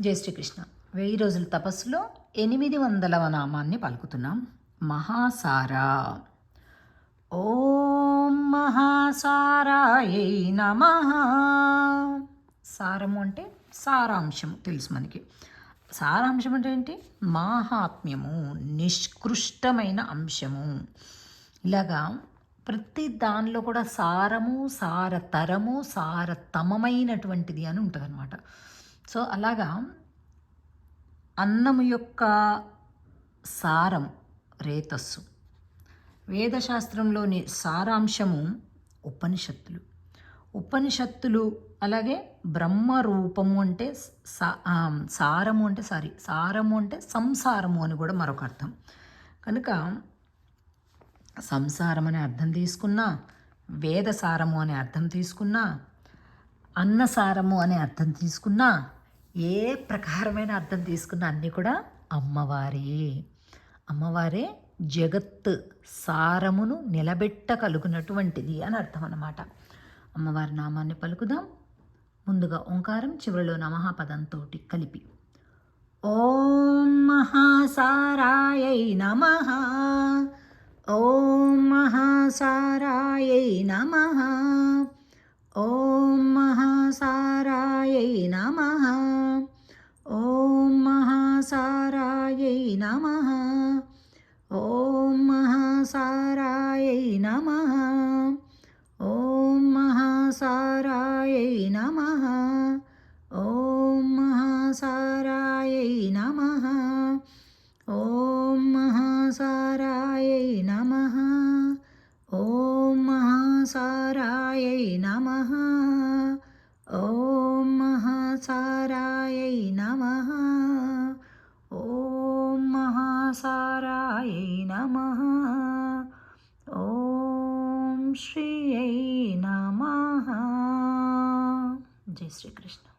జై శ్రీకృష్ణ. వెయ్యి రోజుల తపస్సులో ఎనిమిది వందలవ నామాన్ని పలుకుతున్నాం. మహాసారా. ఓం మహాసారాయై నమ. సారము అంటే సారాంశము తెలుసు మనకి. సారాంశం అంటే ఏంటి? మాహాత్మ్యము నిష్కృష్టమైన అంశము. ఇలాగా ప్రతి దానిలో కూడా సారము సారతరము సారతమమైనటువంటిది అని ఉంటుంది అనమాట సో అలాగా అన్నము యొక్క సారం రేతస్సు. వేదశాస్త్రంలోని సారాంశము ఉపనిషత్తులు. ఉపనిషత్తులు అలాగే బ్రహ్మరూపము అంటే సా- సారము అంటే సారీ సారము అంటే సంసారము అని కూడా మరొక అర్థం. కనుక సంసారం అనే అర్థం తీసుకున్నా వేదసారము అనే అర్థం తీసుకున్నా అన్నసారము అనే అర్థం తీసుకున్నా ఏ ప్రకారమైన అర్థం తీసుకున్న అన్నీ కూడా అమ్మవారే. అమ్మవారే జగత్ సారమును నిలబెట్టగలుగునటువంటిది అని అర్థం అన్నమాట అమ్మవారి నామాన్ని పలుకుదాం. ముందుగా ఓంకారం చివరిలో నమహాపదంతో కలిపి. ఓం మహాసారాయై నమః. ఓం మహాసారాయై నమః. ఓం మహాసారాయై నమః. నమ. ఓం మహాసారాయై నమ. ఓం మహాసారాయై నమ. ఓం మహాసారాయై నమ. ఓం మహాసారాయై నమ. ఓం మహాసారాయై నమ. ఓం మహాసారాయై నమ. ఓం శ్రీయై నమ. జై శ్రీకృష్ణ.